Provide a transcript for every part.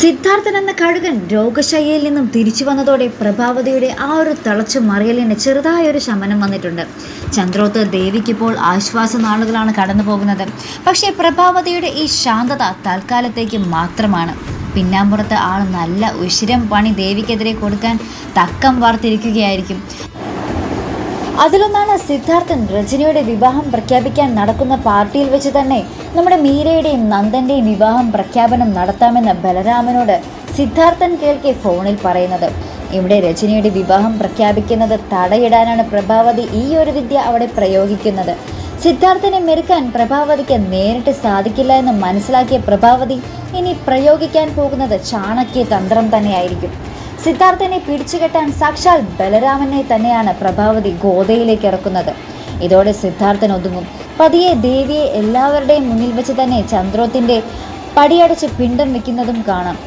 സിദ്ധാർത്ഥൻ എന്ന കഴുകൻ രോഗശയ്യയിൽ നിന്നും തിരിച്ചു വന്നതോടെ പ്രഭാവതിയുടെ ആ ഒരു തിളച്ചു മറിയലിന് ചെറുതായൊരു ശമനം വന്നിട്ടുണ്ട്. ചന്ദ്രോത്ത് ദേവിക്കിപ്പോൾ ആശ്വാസ നാളുകളാണ് കടന്നു പോകുന്നത്. പക്ഷേ പ്രഭാവതിയുടെ ഈ ശാന്തത തൽക്കാലത്തേക്ക് മാത്രമാണ്. പിന്നാമ്പുറത്ത് ആൾ നല്ല ഉശിരം പണി ദേവിക്കെതിരെ കൊടുക്കാൻ തക്കം വാർത്തിരിക്കുകയായിരിക്കും. അതിലൊന്നാണ് സിദ്ധാർത്ഥൻ രജനിയുടെ വിവാഹം പ്രഖ്യാപിക്കാൻ നടക്കുന്ന പാർട്ടിയിൽ വെച്ച് തന്നെ നമ്മുടെ മീരയുടെയും നന്ദന്റെയും വിവാഹം പ്രഖ്യാപനം നടത്താമെന്ന് ബലരാമനോട് സിദ്ധാർത്ഥൻ കേൾക്കെ ഫോണിൽ പറയുന്നത്. ഇവിടെ രജനിയുടെ വിവാഹം പ്രഖ്യാപിക്കുന്നത് തടയിടാനാണ് പ്രഭാവതി ഈ ഒരു വിദ്യ അവിടെ പ്രയോഗിക്കുന്നത്. സിദ്ധാർത്ഥനെ മെരുക്കാൻ പ്രഭാവതിക്ക് നേരിട്ട് സാധിക്കില്ല എന്ന് മനസ്സിലാക്കിയ പ്രഭാവതി ഇനി പ്രയോഗിക്കാൻ പോകുന്നത് ചാണക്യ തന്ത്രം തന്നെയായിരിക്കും. സിദ്ധാർത്ഥനെ പിടിച്ചുകെട്ടാൻ സാക്ഷാൽ ബലരാമനെ തന്നെയാണ് പ്രഭാവതി ഗോതയിലേക്ക് ഇറക്കുന്നത്. ഇതോടെ സിദ്ധാർത്ഥൻ ഒതുങ്ങും. പതിയെ ദേവിയെ എല്ലാവരുടെയും മുന്നിൽ വെച്ച് തന്നെ ചന്ദ്രോത്തിന്റെ പടിയടച്ച് പിണ്ടം വെക്കുന്നതും കാണാം.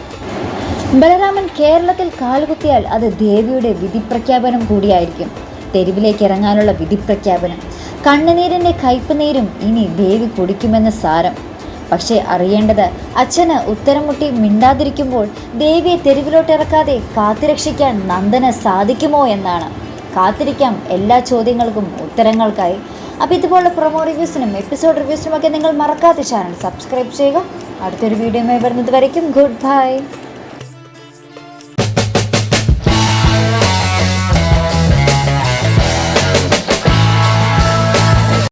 ബലരാമൻ കേരളത്തിൽ കാലുകുത്തിയാൽ അത് ദേവിയുടെ വിധിപ്രഖ്യാപനം കൂടിയായിരിക്കും. തെരുവിലേക്ക് ഇറങ്ങാനുള്ള വിധിപ്രഖ്യാപനം. കണ്ണുനീരിന്റെ കയ്പുനീരും ഇനി ദേവി കുടിക്കുമെന്ന് സാരം. പക്ഷേ അറിയേണ്ടത് അച്ഛന് ഉത്തരം മുട്ടി മിണ്ടാതിരിക്കുമ്പോൾ ദേവിയെ തെരുവിലോട്ടിറക്കാതെ കാത്തുരക്ഷിക്കാൻ നന്ദന് സാധിക്കുമോ എന്നാണ്. കാത്തിരിക്കാം എല്ലാ ചോദ്യങ്ങൾക്കും ഉത്തരങ്ങൾക്കായി. അപ്പോൾ ഇതുപോലുള്ള പ്രൊമോ റിവ്യൂസിനും എപ്പിസോഡ് റിവ്യൂസിനുമൊക്കെ നിങ്ങൾ മറക്കാതെ ചാനൽ സബ്സ്ക്രൈബ് ചെയ്യുക. അടുത്തൊരു വീഡിയോയുമായി വരുന്നത് വരയ്ക്കും. Good bye